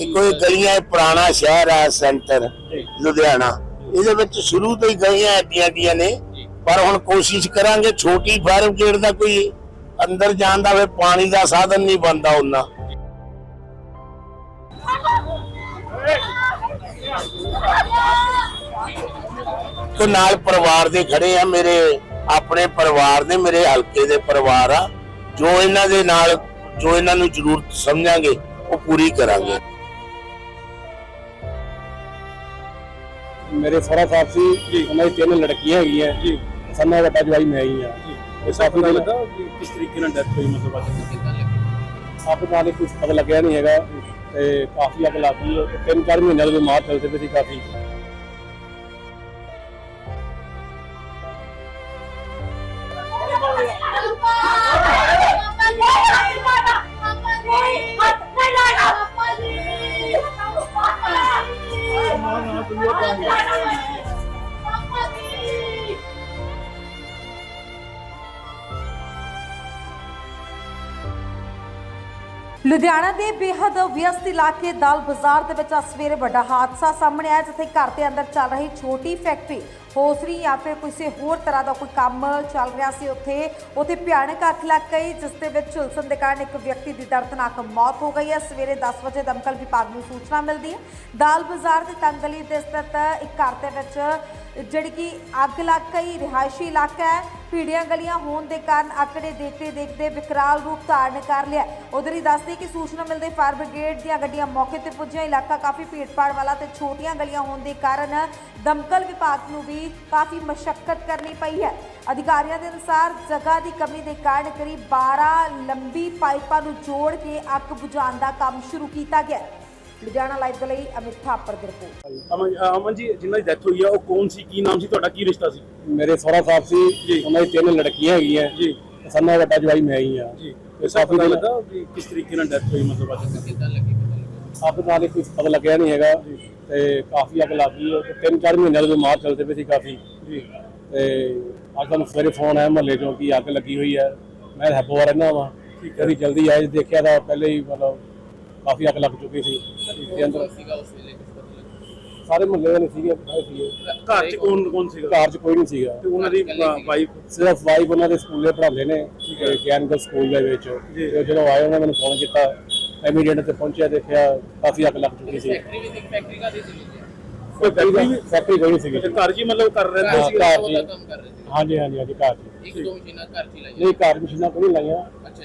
ਇਹ ਗਲੀਆਂ ਇਹ ਪੁਰਾਣਾ ਸ਼ਹਿਰ ਹੈ ਸੈਂਟਰ ਲੁਧਿਆਣਾ। ਇਹਦੇ ਵਿੱਚ ਸ਼ੁਰੂ ਤੋਂ ਹੀ ਗਲੀਆਂ ਐਡੀਆਂ ਐਡੀਆਂ ਨੇ। ਪਰ ਹੁਣ ਕੋਸ਼ਿਸ਼ ਕਰਾਂਗੇ ਛੋਟੀ ਫਾਰਮ ਗੇਟ ਦਾ ਕੋਈ ਅੰਦਰ ਜਾਣ ਦਾ ਵੇ ਪਾਣੀ ਦਾ ਸਾਧਨ ਨਹੀਂ ਬਣਦਾ ਉਹਨਾਂ। ਕੋ ਨਾਲ ਪਰਿਵਾਰ ਦੇ ਖੜੇ ਆ ਮੇਰੇ ਆਪਣੇ ਪਰਿਵਾਰ ਨੇ ਮੇਰੇ ਹਲਕੇ ਦੇ ਪਰਿਵਾਰ ਆ। ਜੋ ਇਹਨਾਂ ਦੇ ਨਾਲ ਜੋ ਇਹਨਾਂ ਨੂੰ ਜ਼ਰੂਰਤ ਸਮਝਾਂਗੇ ਉਹ ਪੂਰੀ ਕਰਾਂਗੇ। ਮੇਰੇ ਸਹੁਰਾ ਸਾਹਿਬ ਸੀ ਜੀ ਉਹਨਾਂ ਦੀ ਤਿੰਨ ਲੜਕੀਆਂ ਹੈਗੀਆਂ ਜੀ ਸੰਨਾ ਵੱਡਾ ਜਵਾਈ ਮੈਂ ਹੀ ਆ ਜੀ ਇਹ ਸਭ ਪਤਾ ਲੱਗਾ ਕਿ ਕਿਸ ਤਰੀਕੇ ਨਾਲ ਡੈਥ ਹੋਈ ਮਤਲਬ ਅੱਜ ਆਪ ਨਾਲ ਕੁਝ ਪਤਾ ਲੱਗਿਆ ਨਹੀਂ ਹੈਗਾ ਤੇ ਕਾਫੀ ਅੱਗ ਲੱਗ ਗਈ ਹੈ ਤੇ ਤਿੰਨ ਚਾਰ ਮਹੀਨੇ ਤੋਂ ਬਿਮਾਰ ਚੱਲਦੇ ਪਏ ਸੀ ਕਾਫੀ ਲੁਧਿਆਣਾ ਦੇ ਬੇਹੱਦ ਵਿਅਸਤ ਇਲਾਕੇ ਦਲ ਬਾਜ਼ਾਰ ਦੇ ਵਿੱਚ ਅੱਜ ਸਵੇਰੇ ਵੱਡਾ ਹਾਦਸਾ ਸਾਹਮਣੇ ਆਇਆ, ਜਿੱਥੇ ਘਰ ਦੇ ਅੰਦਰ ਚੱਲ ਰਹੀ ਛੋਟੀ ਫੈਕਟਰੀ ਹੋਸਰੀ ਜਾਂ ਫਿਰ ਕਿਸੇ ਹੋਰ ਤਰ੍ਹਾਂ ਦਾ ਕੋਈ ਕੰਮ ਚੱਲ ਰਿਹਾ ਸੀ ਉੱਥੇ। ਉੱਥੇ ਭਿਆਨਕ ਅੱਗ ਲੱਗ ਗਈ, ਜਿਸ ਦੇ ਵਿੱਚ ਝੁਲਸਣ ਦੇ ਕਾਰਨ ਇੱਕ ਵਿਅਕਤੀ ਦੀ ਦਰਦਨਾਕ ਮੌਤ ਹੋ ਗਈ ਹੈ। ਸਵੇਰੇ 10 ਵਜੇ ਦਮਕਲ ਵਿਭਾਗ ਨੂੰ ਸੂਚਨਾ ਮਿਲਦੀ ਹੈ। ਦਾਲ ਬਾਜ਼ਾਰ ਦੀ ਤੰਗ ਗਲੀ ਦੇ ਸਥਿਤ ਇੱਕ ਘਰ ਦੇ ਵਿੱਚ ਜਿਹੜੀ ਕਿ ਅੱਗ ਲੱਗ ਗਈ, ਰਿਹਾਇਸ਼ੀ ਇਲਾਕਾ ਹੈ। ਭੀੜੀਆਂ ਗਲੀਆਂ ਹੋਣ ਦੇ ਕਾਰਨ ਆਕੜੇ ਦੇਖਦੇ ਦੇਖਦੇ ਵਿਕਰਾਲ ਰੂਪ ਧਾਰਨ ਕਰ ਲਿਆ। ਉਧਰ ਹੀ ਦੱਸਦੇ ਕਿ ਸੂਚਨਾ ਮਿਲਦੇ ਫਾਇਰ ਬ੍ਰਿਗੇਡ ਦੀਆਂ ਗੱਡੀਆਂ ਮੌਕੇ ਤੇ ਪੁੱਜੀਆਂ। ਇਲਾਕਾ ਕਾਫੀ ਭੀੜਪਾੜ ਵਾਲਾ ਤੇ ਛੋਟੀਆਂ ਗਲੀਆਂ ਹੋਣ ਦੇ ਕਾਰਨ ਦਮਕਲ ਵਿਭਾਗ ਨੂੰ ਵੀ ਕਾਫੀ ਮਸ਼ੱਕਤ ਕਰਨੀ ਪਈ ਹੈ। ਅਧਿਕਾਰੀਆਂ ਦੇ ਅਨੁਸਾਰ ਜਗ੍ਹਾ ਦੀ ਕਮੀ ਦੇ ਕਾਰਨ ਕਰੀਬ 12 ਲੰਬੀ ਪਾਈਪਾਂ ਨੂੰ ਜੋੜ ਕੇ ਅੱਗ ਬੁਝਾਉਣ ਦਾ ਕੰਮ ਸ਼ੁਰੂ ਕੀਤਾ ਗਿਆ। ਲੁਧਿਆਣਾ ਲਾਈਵ ਦੇ ਲਈ ਅਮਿਤ ਥਾਪਰ ਦੀ ਰਿਪੋਰਟ। ਅਮਨ ਅਮਨ ਜੀ ਜਿਨ੍ਹਾਂ ਦੀ ਡੈਥ ਹੋਈ ਆ ਉਹ ਕੌਣ ਸੀ? ਕੀ ਨਾਮ ਸੀ? ਤੁਹਾਡਾ ਕੀ ਰਿਸ਼ਤਾ ਸੀ? ਮੇਰੇ ਸਹੁਰਾ ਸਾਹਿਬ ਸੀ। ਜੀ। ਉਹਨਾਂ ਦੀ ਤਿੰਨ ਲੜਕੀਆਂ ਹੈਗੀਆਂ। ਜੀ। ਸੰਨਾ ਵੱਡਾ ਜਵਾਈ ਮੈਂ ਹੀ ਆ। ਜੀ। ਇਹ ਸਭ ਪਤਾ ਲੱਗਾ ਕਿ ਕਿਸ ਤਰੀਕੇ ਨਾਲ ਡੈਥ ਹੋਈ ਮਤਲਬ ਅੱਜ ਆਪ ਨਾਲ ਕੁਝ ਪਤਾ ਲੱਗਿਆ ਨਹੀਂ ਹੈਗਾ ਤੇ ਕਾਫੀ ਅੱਗ ਲੱਗ ਗਈ ਹੈ। ਤੇ ਤਿੰਨ ਚਾਰ ਮਹੀਨੇ ਤੋਂ ਬਿਮਾਰ ਚੱਲਦੇ ਪਏ ਸੀ ਕਾਫੀ। ਜੀ। ਤੇ ਅੱਜ ਸਾਨੂੰ ਸਵੇਰੇ ਫੋਨ ਆਇਆ ਮਹੱਲੇ ਚੋਂ ਕਿ ਅੱਗ ਲੱਗੀ ਹੋਈ ਹੈ। ਮੈਂ ਹੈਪੋ ਰਹਿਣਾ ਵਾ। ਠੀਕ ਹੈ। ਕਦੀ ਜਲਦੀ ਆਏ ਦੇਖਿਆ ਤਾਂ ਪਹਿਲੇ ਹੀ ਮਤਲਬ ਕਾਫੀ ਅੱਗ ਲੱਗ ਚੁੱਕੀ ਸੀ। ਤੇ ਅੰਦਰ ਸਾਰੇ ਮਹੱਲੇ ਵਾਲੇ ਸੀਗੇ ਆਏ ਸੀਗੇ। ਘਰ 'ਚ ਕੌਣ ਕੌਣ ਸੀਗਾ? ਘਰ 'ਚ ਕੋਈ ਨਹੀਂ ਸੀਗਾ। ਤੇ ਉਹਨਾਂ ਦੀ ਵਾਈਫ ਸਿਰਫ ਵਾਈਫ ਉਹਨਾਂ ਦੇ ਸਕੂਲੇ ਪੜ੍ਹਾਉਂਦੇ ਨੇ ਗਿਆਨਗਲ ਸਕੂਲ ਦੇ ਵਿੱਚ। ਤੇ ਜਦੋਂ ਆਏ ਉਹਨਾਂ ਨੇ ਮੈਨੂੰ ਫੋਨ ਕੀਤਾ। ਇਮੀਡੀਏਟ ਤੇ ਪਹੁੰਚਿਆ ਦੇਖਿਆ ਕਾਫੀ ਅੱਗ ਲੱਗ ਚੁੱਕੀ ਸੀ। ਕੋਈ ਫੈਕਟਰੀ ਵੀ ਫੈਕਟਰੀ ਕੋਈ ਨਹੀਂ ਸੀਗੀ। ਘਰ ਹੀ ਮਤਲਬ ਕਰ ਰਹਿੰਦੇ ਹਾਂ, ਸੀ ਘਰ 'ਚ ਹੀ। ਹਾਂਜੀ ਹਾਂਜੀ ਹਾਂਜੀ ਘਰ 'ਚ ਹੀ। ਇੱਕ ਦੋ ਮਸ਼ੀਨਾਂ ਘਰ ਚ ਹੀ ਲਾਈਆਂ। ਨਹੀਂ ਘਰ ਮਸ਼ੀਨਾਂ ਕੋਈ ਨਹੀਂ ਲਾਈਆਂ।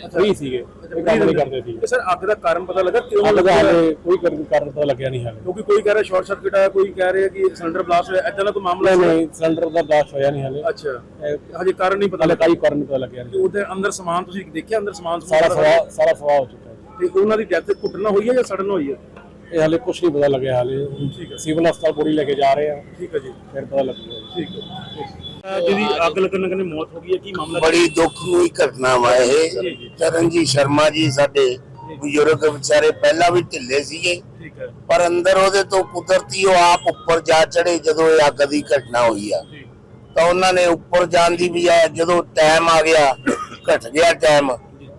ਫ੍ਰੀ ਸੀਗੇ। ਇਹ ਕੰਮ ਨਹੀਂ ਕਰਦੇ ਸੀ। ਤੇ ਸਰ ਅੱਗ ਦਾ ਕਾਰਨ ਪਤਾ ਲੱਗਾ ਕਿਉਂ ਅੱਗ ਦਾ ਲੱਗਾ ਹਾਲੇ ਕੋਈ ਕਰਨ ਕਾਰਨ ਪਤਾ ਲੱਗਿਆ ਨਹੀਂ ਹਾਲੇ। ਕਿਉਂਕਿ ਕੋਈ ਕਹਿ ਰਿਹਾ ਸ਼ਾਰਟ ਸਰਕਟ ਆਇਆ ਕੋਈ ਕਹਿ ਰਿਹਾ ਕਿ ਸਿਲੰਡਰ ਬਲਾਸਟ ਹੋਇਆ ਐਦਾਂ ਦਾ ਕੋਈ ਮਾਮਲਾ ਨਹੀਂ ਸੀ? ਨਹੀਂ ਸਿਲੰਡਰ ਦਾ ਬਲਾਸਟ ਹੋਇਆ ਨਹੀਂ ਹਾਲੇ। ਅੱਛਾ। ਇਹ ਹਜੇ ਕਾਰਨ ਨਹੀਂ ਪਤਾ ਹਾਲੇ ਲੱਗਾ। ਕੋਈ ਕਾਰਨ ਪਤਾ ਲੱਗਿਆ ਨਹੀਂ। ਉਹਦੇ ਅੰਦਰ ਸਮਾਨ ਤੁਸੀਂ ਦੇਖਿਆ ਅੰਦਰ ਸਮਾਨ ਸਮੂਨ ਸਾਰਾ ਸਾਰਾ ਸਾਰਾ ਸਵਾ ਹੋ ਚੁੱਕਾ। ਤੇ ਉਹਨਾਂ ਦੀ ਡੈਥ ਘੁੱਟਣਾ ਹੋਈ ਹੈ ਜਾਂ ਸੜਨ ਹੋਈ ਹੈ? ਇਹ ਹਾਲੇ ਕੁਝ ਨਹੀਂ ਪਤਾ ਲੱਗਿਆ ਹਾਲੇ। ਠੀਕ ਹੈ। ਸਿਵਲ ਹਸਪਤਾਲ ਬੋਰੀ ਲੈ ਕੇ ਜਾ ਰਹੇ ਆ। ਠੀਕ ਹੈ ਜੀ। ਫਿਰ ਪਤਾ ਲੱਗੂਗਾ ਠੀਕ ਹੈ। ਜਿਹਦੀ ਅੱਗ ਲੱਗਣ ਨਾਲ ਕਹਿੰਦੇ ਮੌਤ ਹੋ ਗਈ ਹੈ ਕੀ ਮਾਮਲਾ? ਬੜੀ ਦੁੱਖ ਹੋਈ ਘਟਨਾ ਵਾ ਇਹ। ਚਰਨਜੀਤ ਸ਼ਰਮਾ ਜੀ ਸਾਡੇ ਬਜ਼ੁਰਗ ਵਿਚਾਰੇ ਪਹਿਲਾਂ ਵੀ ਢਿੱਲੇ ਸੀਗੇ। ਠੀਕ ਹੈ। ਪਰ ਅੰਦਰ ਉਹਦੇ ਤੋਂ ਕੁਦਰਤੀ ਉਹ ਆਪ ਉੱਪਰ ਜਾ ਚੜੇ ਜਦੋਂ ਇਹ ਅੱਗ ਦੀ ਘਟਨਾ ਹੋਈ ਆ। ਤਾਂ ਉਹਨਾਂ ਨੇ ਉੱਪਰ ਜਾਣ ਦੀ ਬਜਾਏ ਜਦੋਂ ਟਾਈਮ ਆ ਗਿਆ ਘਟ ਗਿਆ ਟਾਈਮ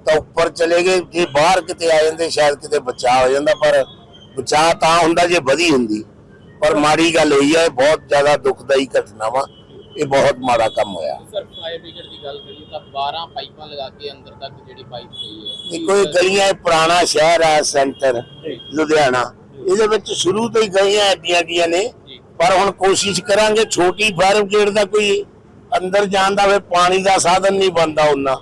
ਤਾਂ ਉੱਪਰ ਚਲੇ ਗਏ ਜੇ ਬਾਹਰ ਕਿਤੇ ਆ ਜਾਂਦੇ ਸ਼ਾਇਦ ਕਿਤੇ ਬਚਾਅ ਹੋ ਜਾਂਦਾ ਪਰ ਬਚਾਅ ਤਾਂ ਹੁੰਦਾ ਜੇ ਵਧੀ ਹੁੰਦੀ। ਪਰ ਮਾੜੀ ਗੱਲ ਹੋਈ ਹੈ ਬਹੁਤ ਜ਼ਿਆਦਾ ਦੁਖਦਾਈ ਘਟਨਾ ਵਾ। ਇਹ ਬਹੁਤ ਮਾੜਾ ਕੰਮ ਹੋਇਆ। ਸਰ ਫਾਇਰ ਬ੍ਰਿਗੇਡ ਦੀ ਗੱਲ ਕਰੀਏ ਤਾਂ 12 ਪਾਈਪਾਂ ਲਗਾ ਕੇ ਅੰਦਰ ਤੱਕ ਜਿਹੜੀ ਪਾਈਪ ਗਈ ਹੈ। ਇਹ ਗਲੀਆਂ ਇਹ ਪੁਰਾਣਾ ਸ਼ਹਿਰ ਹੈ ਸੈਂਟਰ ਲੁਧਿਆਣਾ। ਇਹਦੇ ਵਿੱਚ ਸ਼ੁਰੂ ਤੋਂ ਹੀ ਗਲੀਆਂ ਐਡੀਆਂ ਐਡੀਆਂ ਨੇ। ਪਰ ਹੁਣ ਕੋਸ਼ਿਸ਼ ਕਰਾਂਗੇ ਛੋਟੀ ਫਾਇਰ ਬ੍ਰਿਗੇਡ ਦਾ ਕੋਈ ਅੰਦਰ ਜਾਣ ਦਾ ਵੇ ਪਾਣੀ ਦਾ ਸਾਧਨ ਨਹੀਂ ਬਣਦਾ ਉਹਨਾਂ।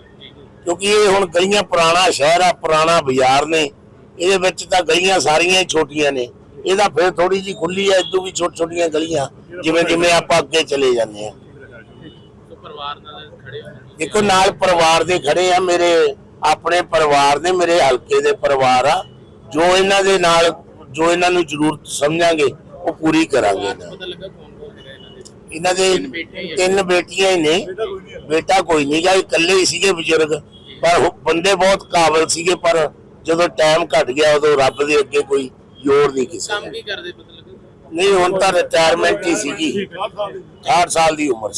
ਕਿਉਂਕਿ ਇਹ ਹੁਣ ਗਲੀਆਂ ਪੁਰਾਣਾ ਸ਼ਹਿਰ ਆ, ਪੁਰਾਣਾ ਬਾਜ਼ਾਰ ਨੇ। ਇਹਦੇ ਵਿੱਚ ਤਾਂ ਗਲੀਆਂ ਸਾਰੀਆਂ ਹੀ ਛੋਟੀਆਂ ਨੇ। ਇਹਦਾ ਫਿਰ ਥੋੜੀ ਜੀ ਖੁੱਲੀ ਹੈ ਇਦੋਂ ਵੀ ਛੋਟ, ਛੋਟੀਆਂ ਗਲੀਆਂ, ਜਿਵੇਂ ਜਿਵੇਂ ਆਪਾਂ ਅੱਗੇ ਚਲੇ ਜਾਂਦੇ ਆ ਪਰਿਵਾਰ ਨਾਲ ਖੜੇ ਹੋ। ਦੇਖੋ, ਨਾਲ ਪਰਿਵਾਰ ਦੇ ਖੜੇ ਆ, ਮੇਰੇ ਆਪਣੇ ਪਰਿਵਾਰ ਨੇ ਮੇਰੇ ਹਲਕੇ ਦੇ ਪਰਿਵਾਰ ਆ। ਜੋ ਇਹਨਾਂ ਦੇ ਨਾਲ, ਜੋ ਇਹਨਾਂ ਨੂੰ ਜ਼ਰੂਰਤ ਸਮਝਾਂਗੇ, ਉਹ ਪੂਰੀ ਕਰਾਂਗੇ ਪਤਾ ਲੱਗਾ ਕੌਣ ਇਹਨਾਂ ਦੇ। ਤਿੰਨ ਬੇਟੀਆਂ ਹੀ ਨੇ। ਬੇਟਾ ਕੋਈ ਨਹੀਂ ਗਾ ਇਕੱਲੇ ਹੀ ਸੀਗੇ ਬਜ਼ੁਰਗ। ਪਰ ਉਹ ਬੰਦੇ ਬਹੁਤ ਕਾਬਲ ਸੀਗੇ ਪਰ ਜਦੋਂ ਟਾਈਮ ਘਟ ਗਿਆ ਉਦੋਂ ਰੱਬ ਦੇ ਅੱਗੇ ਕੋਈ ਜ਼ੋਰ ਨਹੀਂ ਕਿਸੇ ਕੰਮ ਕੀ ਕਰਦੇ ਨਹੀਂ ਹੁਣ ਤਾਂ ਰਿਟਾਇਰਮੈਂਟ ਹੀ ਸੀਗੀ। 68 ਸਾਲ ਦੀ ਉਮਰ